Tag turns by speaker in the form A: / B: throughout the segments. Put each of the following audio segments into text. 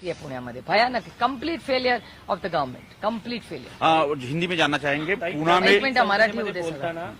A: पुण्यामध्ये. भयानक complete failure of the government complete failure
B: Hindi में जानना चाहेंगे पुणे
A: एक
B: में
A: मिनिट मराठी.
C: बोलताना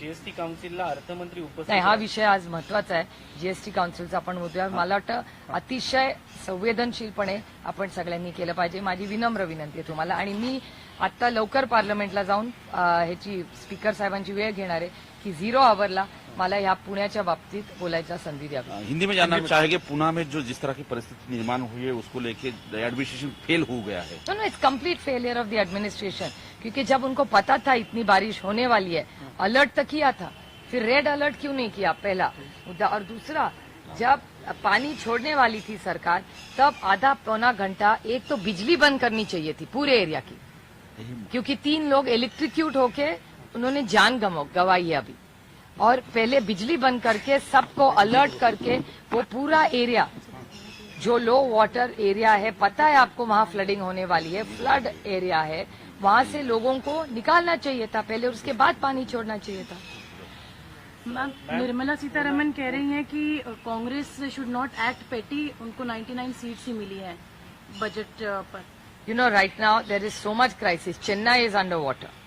C: जीएसटी काउन्सिलला अर्थमंत्री उपस्थित
A: नाही हा. विषय आज महत्त्वाचा आहे. जीएसटी काउन्सिलचा आपण मुद्दा मला वाटतं अतिशय संवेदनशीलपणे आपण सगळ्यांनी केलं पाहिजे. माझी विनम्र विनंती आहे तुम्हाला. आणि मी आता लवकर पार्लमेंटला जाऊन ह्याची स्पीकर साहेबांची वेळ घेणार आहे की झिरो आवरला मला ह्या पुण्याच्या बाबतीत बोलायचा संधी द्यावी.
B: आ, हिंदी में जानना चाहेंगे पुणे में जो जिस तरह की परिस्थिति निर्माण हुई है उसको लेके एडमिनिस्ट्रेशन फेल हो गया है।
A: No no it's complete failure of the administration क्योंकि जब उनको पता था इतनी बारिश होने वाली है अलर्ट तो किया था फिर रेड अलर्ट क्यों नहीं किया? पहला मुद्दा। और दूसरा जब पानी छोड़ने वाली थी सरकार, तब आधा पौना घंटा एक तो बिजली बंद करनी चाहिए थी पूरे एरिया की। क्योंकि तीन लोग इलेक्ट्रिक्यूट होके उन्होंने जान गंवा गंवाई है अभी। और पहले बिजली बंद करके सबको अलर्ट करके वो पूरा एरिया, जो लो वाटर एरिया है, पता है आपको वहाँ फ्लडिंग होने वाली है फ्लड एरिया है, वहाँ से लोगों को निकालना चाहिए था, पहले उसके बाद पानी छोड़ना चाहिए था।
D: निर्मला सीतारमन कह रही हैं कि कांग्रेस शुड नॉट एक्ट पेटी उनको 99 सीट्स ही मिली है budget per.
A: You know right now there is so much crisis Chennai is under water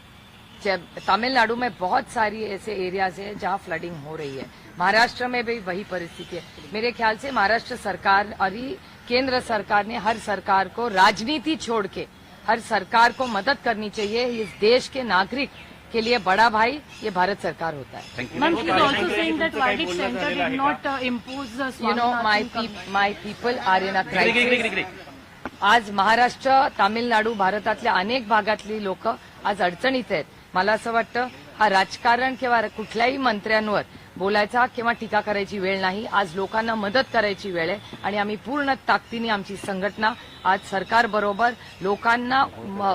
A: Tamil Nadu में बहुत सारी ऐसे एरियाज़ है जहाँ फ्लडिंग हो रही है। महाराष्ट्र में भी वही परिस्थिति है। मेरे ख्याल से महाराष्ट्र सरकार और केंद्र सरकार ने हर सरकार को राजनीति छोड़ के, हर सरकार को मदद करनी चाहिए। इस देश के नागरिक के लिए बड़ा भाई ये भारत सरकार होता है।
D: Ma'am she is also saying that वाइडिक centre did not impose
A: you know my my people are in a आज महाराष्ट्र तामिळनाडू भारतातल्या अनेक भागातली लोक आज अडचणीत आहेत. मला असं वाटतं हा राजकारण किंवा कुठल्याही मंत्र्यांवर बोलायचा किंवा टीका करायची वेळ नाही. आज लोकांना मदत करायची वेळ आहे आणि आम्ही पूर्ण ताकदीने आमची संघटना आज सरकार बरोबर लोकांना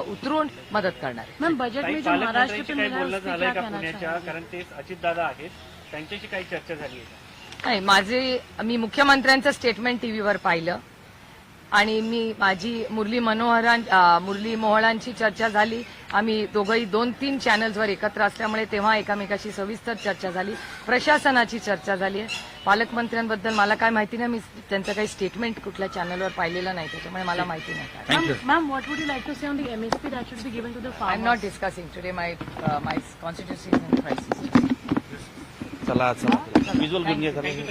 A: उतरून मदत करणार आहे.
D: मैम बजट है
C: कारण ते अजितदादा आहेत. त्यांच्याशी काही चर्चा झाली आहे?
A: नाही माझे मी मुख्यमंत्र्यांचं स्टेटमेंट टीव्हीवर पाहिलं. आणि मी माझी मुरली मनोहरां मुरली मोहळांची चर्चा झाली. आम्ही दोघंही दोन तीन चॅनल्सवर एकत्र असल्यामुळे तेव्हा एकामेकाशी सविस्तर चर्चा झाली. प्रशासनाची चर्चा झाली. आहे पालकमंत्र्यांबद्दल मला काय माहिती नाही. मी त्यांचं काही स्टेटमेंट कुठल्या चॅनलवर पाहिलेलं नाही. त्याच्यामुळे मला माहिती नाही.
D: Ma'am what would you like to say on the MSP that should be given to the
A: I am not discussing today my my crisis
B: चला चला.